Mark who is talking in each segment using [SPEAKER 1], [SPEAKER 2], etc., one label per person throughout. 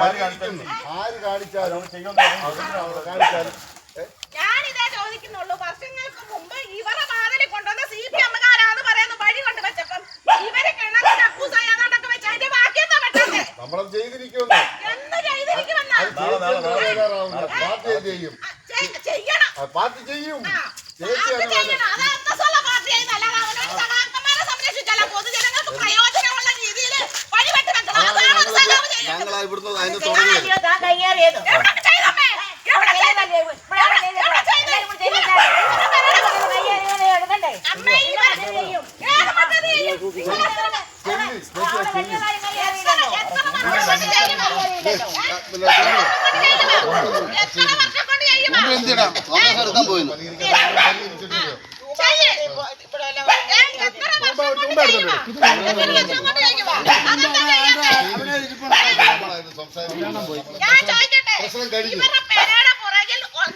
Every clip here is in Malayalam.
[SPEAKER 1] ആര്
[SPEAKER 2] കാണിച്ചാലും കാണിച്ചാലും
[SPEAKER 3] ഞാനിതേ ചോദിക്കുന്നുള്ളൂ. വർഷങ്ങൾക്ക് മുമ്പ് ഇവരെ വാതിലിൽ കൊണ്ടുവന്ന സി പി എമ്മുകാരാന്ന് പറയുന്ന വഴി കൊണ്ട് വെച്ചപ്പം ഇവരെ കിണറിൽ അക്കൂസായി അതാണ്ടൊക്കെ വെച്ച് അതിന്റെ ബാക്കി എന്താ പറ്റാത്തെ
[SPEAKER 2] നമ്മളത് ചെയ്തിരിക്കുമെന്ന്
[SPEAKER 3] എന്ന് ചെയ്തിരിക്കുമെന്നാ.
[SPEAKER 2] പാർട്ടി ചെയ്യും. ചേച്ചി
[SPEAKER 3] അത്
[SPEAKER 2] ഞങ്ങളാ ഇവിടുന്ന് അതിന് തുടങ്ങിയത്.
[SPEAKER 3] ചെയ്തമ്മേ?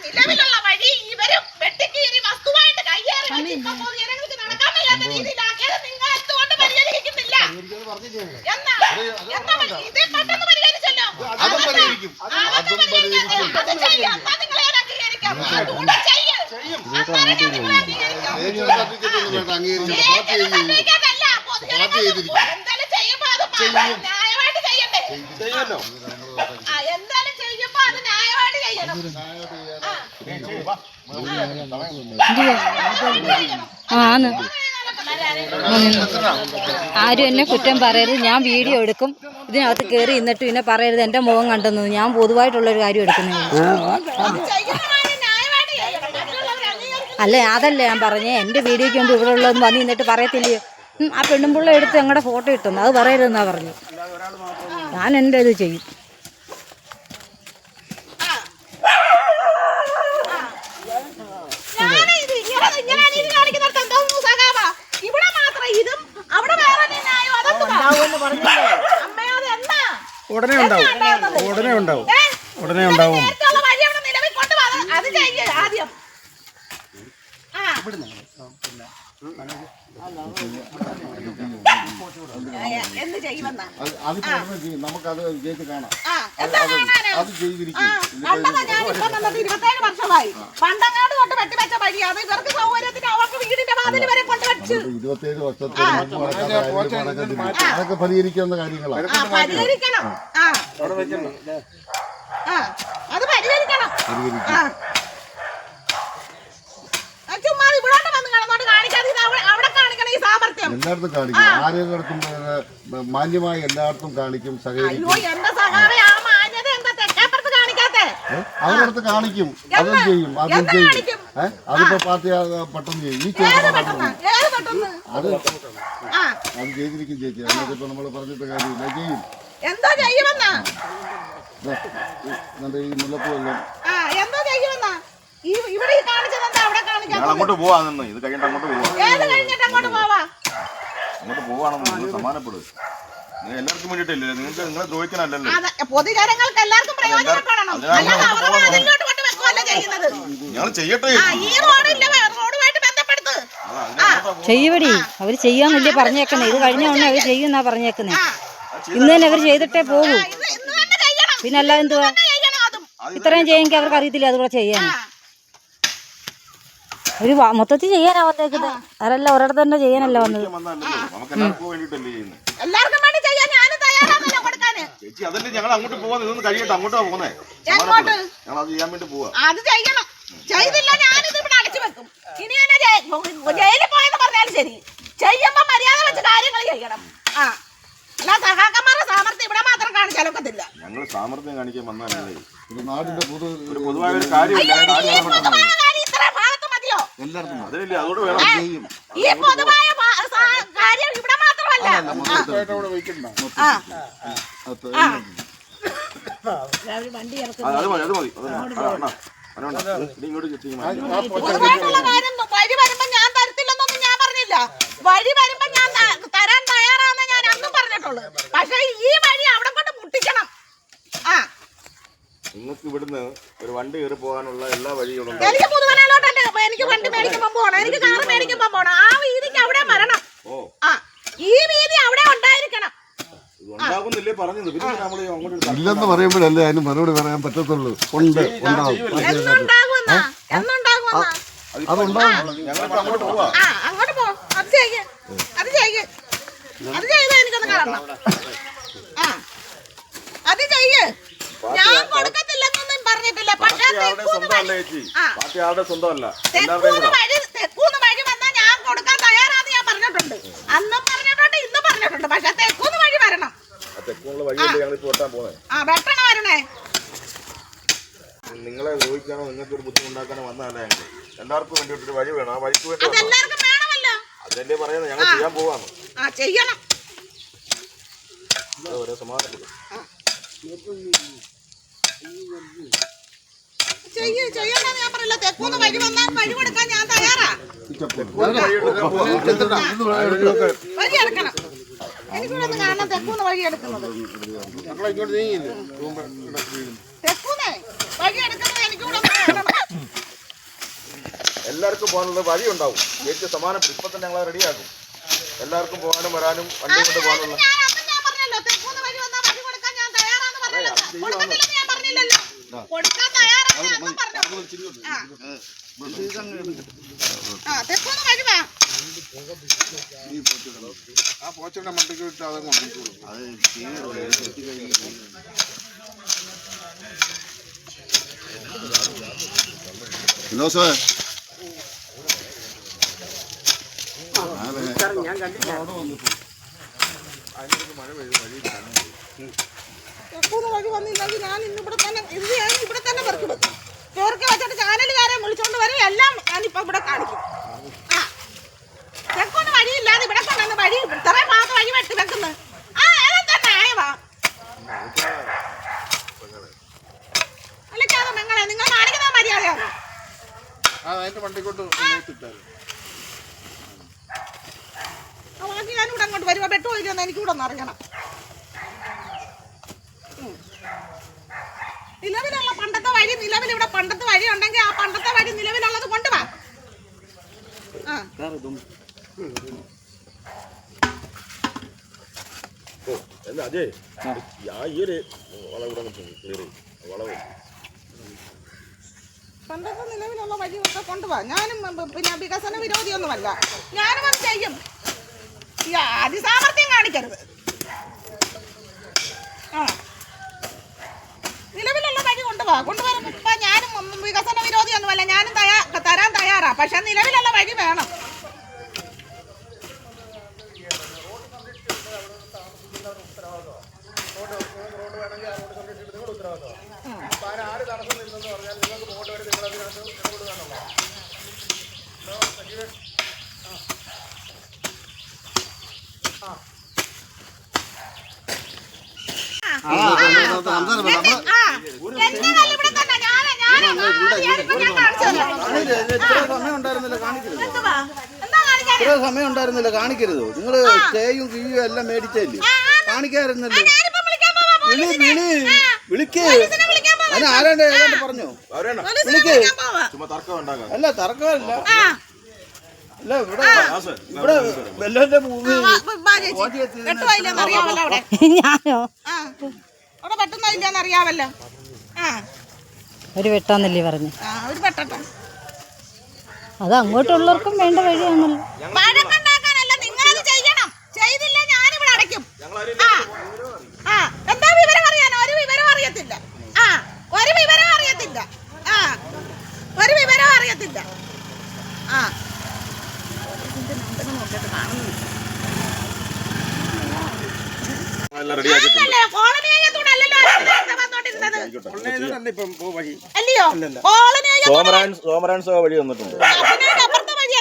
[SPEAKER 3] നിലവിലുള്ള വഴി ഇവർ വെട്ടിക്കീറി വസ്തുവായിട്ട് കയ്യേറി പൊതുജനങ്ങൾക്ക് നടക്കാൻ വയ്യാത്ത രീതിയിലാക്കിയത് നിങ്ങൾ എന്തുകൊണ്ട് പരിഹരിക്കുന്നില്ല എന്നാ ഇത് പെട്ടെന്ന് പരിഹരിച്ചല്ലോ
[SPEAKER 2] അതും പരിഹരിക്കും. അതും
[SPEAKER 3] പരിഹരിക്കാം. അത് ചെയ്യാം. എന്നാ നിങ്ങളെ അംഗീകരിക്കാം. അതുകൂടെ ചെയ്യ്. നിങ്ങളെ അംഗീകരിക്കാം.
[SPEAKER 2] ചെയ്തിരിക്കും.
[SPEAKER 3] എന്തായാലും ചെയ്യുമ്പോ അത് ന്യായമായിട്ട് ചെയ്യണ്ടേ ആ എന്തായാലും ചെയ്യുമ്പോ അത് ന്യായമായിട്ട് ചെയ്യണം. ആ.
[SPEAKER 4] ആന്ന് ആരും എന്നെ കുറ്റം പറയരുത്. ഞാൻ വീഡിയോ എടുക്കും. ഇതിനകത്ത് കയറി ഇന്നിട്ട് പിന്നെ പറയരുത്. എന്റെ മുഖം കണ്ടെന്ന് ഞാൻ പൊതുവായിട്ടുള്ള ഒരു കാര്യം എടുക്കുന്നത്
[SPEAKER 3] ചെയ്യുന്നതാണ് ന്യായമായിട്ട് ചെയ്യണം. മറ്റുള്ളവരെ അംഗീകരിക്കണം.
[SPEAKER 4] അല്ല? അതല്ല ഞാൻ പറഞ്ഞേ. എന്റെ വീഡിയോയ്ക്ക് മുമ്പ് ഇവിടെ ഉള്ളതെന്ന് വന്ന് നിന്നിട്ട് പറയത്തില്ലയോ? ആ പെണ്ണുമ്പിള്ള എടുത്ത് ഞങ്ങളുടെ ഫോട്ടോ ഇട്ടുന്നു. അത് പറയരുതെന്നാ പറഞ്ഞു. ഞാൻ എന്റെ ഇത് ചെയ്യും?
[SPEAKER 5] ഉടനെ ഉണ്ടാവും? ഉടനെ ഉണ്ടാവും? ഉടനെ ഉണ്ടാവും.
[SPEAKER 3] നേരത്തെയുള്ള വഴി അവിടെ നിലവിൽ കൊണ്ടുവാ. അത് അത് ചെയ്യ് ആദ്യം ആ ആ, എന്ത് ചെയ്യുമെന്നാ
[SPEAKER 2] നമുക്കത് ചേച്ചി കാണാം. അത് ചെയ്തിരിക്കും.
[SPEAKER 3] ഇരുപത്തേഴ് വർഷമായി. പണ്ടങ്ങാട് കൊണ്ട് വെട്ടിവെച്ച വഴിയാണ് അത് ഇവർക്ക് സൗകര്യത്തിന് അവർക്ക് വീടിന്റെ വാതിൽ വരെ കൊണ്ടുവച്ചു
[SPEAKER 2] ഇരുപത്തേഴ് വർഷത്തെ. അതൊക്കെ പരിഹരിക്കാവുന്ന കാര്യങ്ങളാണ്
[SPEAKER 3] ആ പരിഹരിക്കണം. അത് പരിഹരിക്കണം.
[SPEAKER 2] പരിഹരിക്കും
[SPEAKER 3] ആ ആ, ചുമ്മാ ഇവിടോട്ട് വന്ന് കിടന്നോണ്ട് കാണിക്കാതെ ഇത് അവിടെ അവിടെ കാണിക്കണം
[SPEAKER 2] എല്ലായിടത്തും കാണിക്കും. ആരെങ്കിലും മാന്യമായി എല്ലായിടത്തും കാണിക്കും സഹകരിക്കും.
[SPEAKER 3] അയ്യോ എന്റെ സഹാബെ ആ മാന്യത എന്താ? തെക്കേപ്പുറത്ത് കാണിക്കാത്തെ.
[SPEAKER 2] ഏ? അവരടുത്ത് കാണിക്കും. അതും ചെയ്യും അതും ചെയ്യും.
[SPEAKER 3] കാണിക്കും?
[SPEAKER 2] ഏഹ് അതിപ്പോ പാർട്ടി പെട്ടെന്ന് ചെയ്യും. ഈ
[SPEAKER 3] പെട്ടെന്ന്?
[SPEAKER 2] അത് അത് ചെയ്തിരിക്കും ചേച്ചി. അതിനകത്ത് നമ്മൾ പറഞ്ഞിട്ട് കാര്യമില്ല. ചെയ്യും.
[SPEAKER 3] എന്തോ ചെയ്യുമെന്നാ?
[SPEAKER 2] ദേ, ഈ-
[SPEAKER 3] ആ എന്തോ ചെയ്യുമെന്നാ? ഇവിടെ അവിടെ കാണിക്കാത്തത്
[SPEAKER 1] അങ്ങോട്ട് പോവാ നിന്ന് ഇത് കഴിഞ്ഞിട്ട് അങ്ങോട്ട് പോവാ.
[SPEAKER 3] ഏത് കഴിഞ്ഞിട്ട് അങ്ങോട്ട് പോവാ?
[SPEAKER 1] അങ്ങോട്ട് പോവാണെന്ന് നിങ്ങൾ ചെയ്യടി നിങ്ങൾ എല്ലാവർക്കും വേണ്ടിയിട്ടില്ലേ? നിങ്ങൾക്ക് നിങ്ങളെ ദ്രോഹിക്കാനല്ലല്ലോ
[SPEAKER 3] അതെ പൊതുജനങ്ങൾക്ക് എല്ലാവർക്കും പ്രയോജനപ്പെടണം.
[SPEAKER 1] അതിനാ
[SPEAKER 3] അല്ലാതെ
[SPEAKER 1] അങ്ങോട്ട്
[SPEAKER 3] അവരുടെ
[SPEAKER 1] പോവാൻ
[SPEAKER 3] അതിലോട്ട് കൊണ്ട് വെക്കുവല്ല ചെയ്യുന്നത്.
[SPEAKER 1] ഞങ്ങൾ ചെയ്യട്ടെ.
[SPEAKER 3] ആ ഈ റോഡില്ല റോഡുമായിട്ട് ബന്ധപ്പെടുത്ത്.
[SPEAKER 4] ചെയ്യുവടി അവർ ചെയ്യാന്നല്ലേ പറഞ്ഞേക്കണേ ഇത് കഴിഞ്ഞ ഉടനെ അവർ ചെയ്യുന്നാ
[SPEAKER 3] പറഞ്ഞേക്കുന്നേ.
[SPEAKER 4] ഇന്ന് തന്നെ അവർ ചെയ്തിട്ടേ പോകൂ. പിന്നെ അല്ല എന്തുവാ? ഇത്രയും ചെയ്യുമെങ്കിൽ അവർക്ക് അറിയത്തില്ല അതുകൂടെ ചെയ്യാൻ. ഒരു മൊത്തത്തിൽ ചെയ്യാനാ വന്നേക്കുന്നത്. അതല്ല ഒരിടത്ത് തന്നെ ചെയ്യാനല്ല വന്നത്?
[SPEAKER 3] ഞങ്ങൾ
[SPEAKER 1] ചേച്ചി അതല്ലേ ഞങ്ങൾ അങ്ങോട്ട് പോകുന്നത് ഇതൊന്ന് കഴിയട്ടെ അങ്ങോട്ടാ ഞങ്ങൾ അത് ചെയ്യാൻ വേണ്ടി പോവാ.
[SPEAKER 3] അത് ചെയ്യണം. ചെയ്തില്ല ഞാനിത് ഇവിടെ അടച്ചു വെക്കും. ഇനി എന്നെ ജയി- ജയിലിൽ പോയെന്ന് പറഞ്ഞാലും ശരി. ചെയ്യുമ്പോ മര്യാദ വെച്ച് കാര്യങ്ങൾ ചെയ്യണം. ആ. അല്ല സഹാക്കന്മാരുടെ സാമർത്ഥ്യം ഇവിടെ മാത്രം കാണിച്ചാലൊക്കത്തില്ല.
[SPEAKER 1] ഞങ്ങൾ സാമർത്ഥ്യം കാണിക്കാൻ
[SPEAKER 2] വന്നാലേ നാടിന്റെ പൊതു
[SPEAKER 1] ഒരു പൊതുവായ ഒരു കാര്യം
[SPEAKER 3] ഈ
[SPEAKER 1] ആണ് പെട്ടെന്ന്
[SPEAKER 3] പൊതുവായ കാര്യം ഇത്ര ഭാഗത്ത് മതിയോ
[SPEAKER 2] എല്ലായിടത്തും
[SPEAKER 1] അതിലില്ലേ അതോട് വേണം. ചെയ്യും.
[SPEAKER 3] ഈ പൊതുവായ കാര്യം ഇവിടെ മാത്രമല്ല.
[SPEAKER 1] മാറ്റി.
[SPEAKER 3] പൊതുവായിട്ടുള്ള കാര്യം വഴി വരുമ്പോ ഞാൻ തരത്തില്ലെന്നൊന്നും ഞാൻ പറഞ്ഞില്ല. വഴി വരുമ്പോ ഞാൻ തരാൻ തയ്യാറാന്ന് ഞാൻ അന്നും പറഞ്ഞിട്ടുള്ളൂ. പക്ഷെ ഈ വഴി അവിടെ കൊണ്ട് മുട്ടിക്കണം. ആ.
[SPEAKER 1] നിങ്ങൾക്ക് ഇവിടുന്ന് ഒരു വണ്ടി കയറി പോകാനുള്ള എല്ലാ വഴികളും ഉണ്ട്.
[SPEAKER 3] എനിക്ക് എനിക്ക് വണ്ടി മേടിക്കുമ്പോൾ പോണം എനിക്ക് കാറ് മേടിക്കുമ്പോൾ പോണം ആ വീതിക്ക് അവിടെ വരണം.
[SPEAKER 1] ഓ.
[SPEAKER 3] ആ ഈ വീതി അവിടെ ഉണ്ടായിരിക്കണം.
[SPEAKER 1] ഇത് ഉണ്ടാകുന്നില്ലേ പറഞ്ഞത്? പിന്നെ നമ്മൾ അങ്ങോട്ട്
[SPEAKER 2] ഇല്ലെന്ന് പറയുമ്പോഴല്ലേ അതിന് മറുപടി പറയാൻ പറ്റത്തുള്ളൂ? ഉണ്ട്. ഉണ്ടാവും.
[SPEAKER 3] എന്നുണ്ടാകുമെന്നാ എന്നുണ്ടാകുമെന്നാ
[SPEAKER 2] അതുണ്ടാവും
[SPEAKER 1] ഞങ്ങളിപ്പോ അങ്ങോട്ട് പോവാ.
[SPEAKER 3] ആ അങ്ങോട്ട് പോ. അത് ചെയ്യ്. അത് ചെയ്യ്. അത് ചെയ്ത് എനിക്കൊന്ന് കാണണം. ആ. അത് ചെയ്യ്. ഞാൻ കൊടുക്കത്തില്ലെന്നൊന്നും പറഞ്ഞിട്ടില്ല. പക്ഷേ
[SPEAKER 1] പാർട്ടി ആരുടെ സ്വന്തമല്ല
[SPEAKER 3] വഴി-
[SPEAKER 1] ചേച്ചി
[SPEAKER 3] ആ.
[SPEAKER 1] പാർട്ടി ആരുടെ സ്വന്തമല്ല. എല്ലാവരുടെയും
[SPEAKER 3] തെക്കൂന്ന്
[SPEAKER 1] കൂടെ
[SPEAKER 3] വഴി തെക്കൂന്ന് വഴി വന്നാൽ ഞാൻ കൊടുക്കാൻ തയ്യാറാന്ന് ഞാൻ പറഞ്ഞിട്ടുണ്ട്. അന്നും പറഞ്ഞിട്ടുണ്ട് ഇന്നും പറഞ്ഞിട്ടുണ്ട്. പക്ഷെ തെക്കൂന്ന് വഴി വരണം.
[SPEAKER 1] ആ വഴിയല്ലേ വെട്ടാൻ പോകുന്നത്
[SPEAKER 3] ആ വെട്ടണം വരണേ.
[SPEAKER 1] നിങ്ങളെ ചോദിക്കാനോ നിങ്ങൾക്ക് ഒരു ബുദ്ധിമുട്ടാക്കാനോ വന്നതല്ല ഞങ്ങൾ എല്ലാവർക്കും വേണ്ടി ഒരു വഴി വേണം. ആ വഴിക്ക് വേണ്ടി വന്നതാ.
[SPEAKER 3] അതെല്ലാവർക്കും വേണമല്ലോ.
[SPEAKER 1] അതിനല്ലേ പറയുന്നത്. ഞങ്ങൾ ചെയ്യാൻ പോവാണ്.
[SPEAKER 3] ആ ചെയ്യണം.
[SPEAKER 1] ഇത് സമാധാനപ്പെടും
[SPEAKER 3] ചെയ്യ് ഞാൻ പറയില്ല തെക്കൂന്ന് വഴി വന്നാൽ വഴി കൊടുക്കാൻ ഞാൻ തയ്യാറാ. വഴി എടുക്കണം. എനിക്കൂടെ ഒന്ന് കാണണം തെക്കൂന്ന് വഴി എടുക്കുന്നത്. തെക്കൂന്നേ വഴി എടുക്കുന്നത് എനിക്കൂടെ ഒന്ന് കാണണം.
[SPEAKER 1] എല്ലാവർക്കും പോകാനുള്ള വഴി ഉണ്ടാവും. ഏറ്റവും സമാനം ഇപ്പൊ തന്നെ ഞങ്ങൾ റെഡിയാക്കും എല്ലാവർക്കും പോകാനും വരാനും വണ്ടി കൊണ്ട് പോകാനുള്ള
[SPEAKER 3] ഞാൻ അന്ന് ഞാൻ പറഞ്ഞല്ലോ തെക്കൂന്ന് വഴി വന്നാൽ വഴി കൊടുക്കാൻ ഞാൻ തയ്യാറാന്ന് പറഞ്ഞല്ലോ കൊടുക്കത്തില്ലെന്ന് ഞാൻ പറഞ്ഞില്ലല്ലോ. കൊടുക്കാൻ തയ്യാറാന്ന് ഞാൻ അന്നും പറഞ്ഞു? ആ. ആ. തെക്കൂന്ന് വഴി വാ.
[SPEAKER 5] ആ പോച്ചയുടെ മണ്ടയ്ക്ക് വിട്ട് അതങ്ങ് ഉണങ്ങിക്കോളും.
[SPEAKER 2] ഫിലോസഫേ
[SPEAKER 3] തെക്കൂന്ന് വഴി വന്നില്ലെങ്കിൽ ഞാൻ ഇന്ന് ഇവിടെ തന്നെ ഇത് ഞാൻ ഇവിടെ തന്നെ പെറുക്കി വെക്കും. പെറുക്കി വെച്ചിട്ട് ചാനലുകാരെ വിളിച്ചോണ്ട് വരെ എല്ലാം ഞാനിപ്പോ ഇവിടെ കാണിക്കും. ആ. വഴിയില്ലാതെ ഇവിടെ കൊണ്ടുവന്ന് വഴി ഇത്രയും ഭാഗം വഴി വെട്ടി വെക്കുന്നത് ആ വിളിക്കാതെ നിങ്ങളെ നിങ്ങൾ കാണിക്കുന്ന മര്യാദയാണ്? ബാക്കി ഞാനിവിടെ അങ്ങോട്ട് വരുമ്പോ പെട്ടു പോയില്ലെന്ന് എനിക്കിവിടെ ഒന്ന് അറിയണം. നിലവിലുള്ള പണ്ടത്തെ വഴി നിലവിൽ ഇവിടെ പണ്ടത്തെ വഴി ഉണ്ടെങ്കിൽ ആ പണ്ടത്തെ വഴി നിലവിലുള്ളത് കൊണ്ടുവാ.
[SPEAKER 1] എന്താ അജയ് ആ. ഈ ഒരു വളവ് കൂടെ കയറി വളവ്
[SPEAKER 3] പണ്ടത്തെ നിലവിലുള്ള വഴിയൊക്കെ കൊണ്ടുപോവാ ഞാനും പിന്നെ വികസന വിരോധിയൊന്നുമല്ല. ഞാനും അത് ചെയ്യും. ഈ അതിസാമർത്ഥ്യം കാണിക്കരുത് ആ നിലവിലുള്ള വഴി കൊണ്ടുപോവാ മുമ്പ് ഞാനും വികസന വിരോധിയൊന്നുമല്ല. ഞാനും തയ്യാ തരാൻ തയ്യാറാ. പക്ഷെ നിലവിലുള്ള വഴി വേണം. ആ, എന്റെ കല്ല് ഇവിടെ തന്നെ. ഞാനാ- ഞാനാ ആദ്യമായിട്ട് ഞാൻ കാണിച്ചു തരാം.
[SPEAKER 5] സമയം ഉണ്ടായിരുന്നില്ല കാണിക്കരുത്? ഇത്ര സമയം ഉണ്ടായിരുന്നില്ല കാണിക്കരുത്? നിങ്ങൾ സ്റ്റേയും കീയും എല്ലാം മേടിച്ചല്ലേ കാണിക്കായിരുന്നല്ലോ വിളി. വിളി വിളിക്കേ. അതിന് ആരാണ്ട് ഏതാണ്ട് പറഞ്ഞു?
[SPEAKER 1] വിളിക്കേ.
[SPEAKER 5] അല്ല തർക്കമല്ല. അല്ല ഇവിടെ
[SPEAKER 1] ദാസേ,
[SPEAKER 5] ഇവിടെ വെല്ലന്റെ ഭൂമി.
[SPEAKER 4] ഞാനോ?
[SPEAKER 3] അവിടെ പെട്ടെന്ന് അറിയാമല്ലോ. ആ,
[SPEAKER 4] ഒരു വെട്ടാന്നല്ലേ പറഞ്ഞു. അത് അങ്ങോട്ടുള്ളവർക്കും വേണ്ട വഴിയാണല്ലോ
[SPEAKER 3] വഴക്കുണ്ടാക്കാനല്ല, നിങ്ങളത് ചെയ്യണം. ചെയ്തില്ല ഞാനിവിടെ അടയ്ക്കും. ആ. ആ, എന്താ വിവരം അറിയാനോ? ഒരു വിവരം അറിയത്തില്ല. ആ, ഒരു വിവരം അറിയത്തില്ല. ആ, ഒരു വിവരം അറിയത്തില്ല. ആ.
[SPEAKER 1] എല്ലാം റെഡിയാക്കിയിട്ടുണ്ട്
[SPEAKER 3] അല്ലല്ലോ, കോളനി അയ്യത്തൂടല്ലല്ലോ നേരത്തെ വന്നോണ്ടിരുന്നത്.
[SPEAKER 5] ഇപ്പം വഴി
[SPEAKER 3] അല്ലയോ?
[SPEAKER 1] സോമരാൻ സോമരാൻ വഴി വന്നിട്ടുണ്ട്.
[SPEAKER 3] അപ്പുറത്തെ വഴി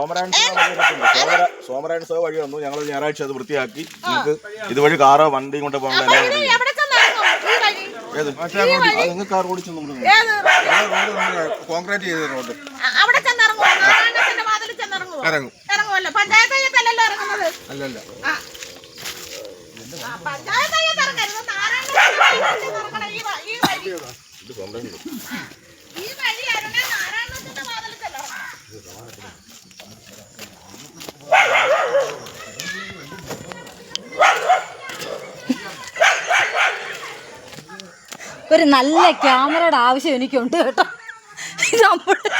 [SPEAKER 1] സോമരാൻ വന്നിട്ടുണ്ട്. സോമരാൻ വഴി വന്നു. ഞങ്ങൾ ഞായറാഴ്ച അത് വൃത്തിയാക്കി. നിങ്ങൾക്ക് ഇതുവഴി കാറോ വണ്ടിയും കൊണ്ട് എല്ലാം ഏത്? നിങ്ങൾ കാർ ഓടിച്ചു
[SPEAKER 5] കോൺക്രീറ്റ് ചെയ്ത റോഡ്.
[SPEAKER 3] അവിടെ
[SPEAKER 5] ഇറങ്ങും. അല്ലല്ല.
[SPEAKER 3] പഞ്ചായത്ത് ഇറങ്ങരുത്.
[SPEAKER 4] ഒരു നല്ല ക്യാമറയുടെ ആവശ്യം എനിക്കുണ്ട് കേട്ടോ. നമ്മുടെ